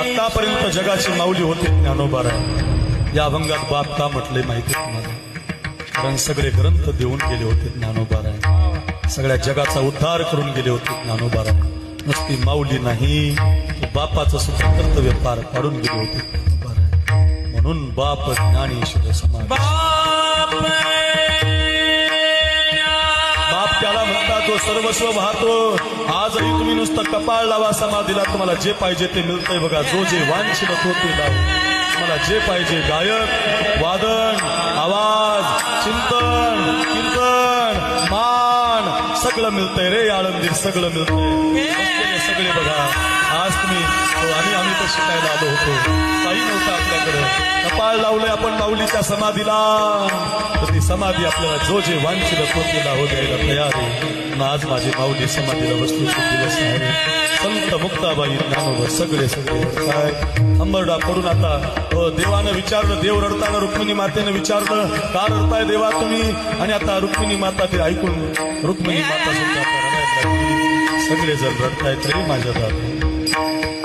आतापर्यंत जगाची माऊली होते ज्ञानोबाराय या अभंगात बाप का म्हटले माहिती तुम्हाला? कारण सगळे ग्रंथ देऊन गेले होते ज्ञानोबाराय. सगळ्या जगाचा उद्धार करून गेले होते ज्ञानोबाराय. नुसती माऊली नाही बापाचं सुद्धा कर्तव्य पार पाडून गेले होते म्हणून बाप ज्ञानेश्वर समाज. बाप त्याला म्हणतात तो सर्वस्व वाहतो. आजही तुम्ही नुसतं कपाळ लावा समाधीला. तुम्हाला जे पाहिजे ते मिळतंय बघा. जो जे वांछित होते लाव. तुम्हाला जे पाहिजे गायक वादन आवाज सगळं मिळतंय रे आळंदीत सगळं मिळतंय. सगळे बघा. आज तुम्ही हो, आम्ही आम्ही तर शिकायला आलो होतो. काही नव्हतं आपल्याकडे. कपाळ लावलंय आपण माऊलीच्या समाधीला. तर ती समाधी आपल्याला जो जे वांछित तो ते लावू हो द्यायला तयार आहे. आज माझी माऊली समाधीला वस्तू दिवस आहे संत मुक्ताबाई ज्ञानोबा सगळे सगळे. काय अंबरडा करून आता देवानं विचारलं देव रडताना रुक्मिणी मातेनं विचारलं का रडताय देवा तुम्ही? आणि आता रुक्मिणी माता ते ऐकून रुक्मिणी माता सुद्धा सगळे जण रडतायत तरी माझ्या दादा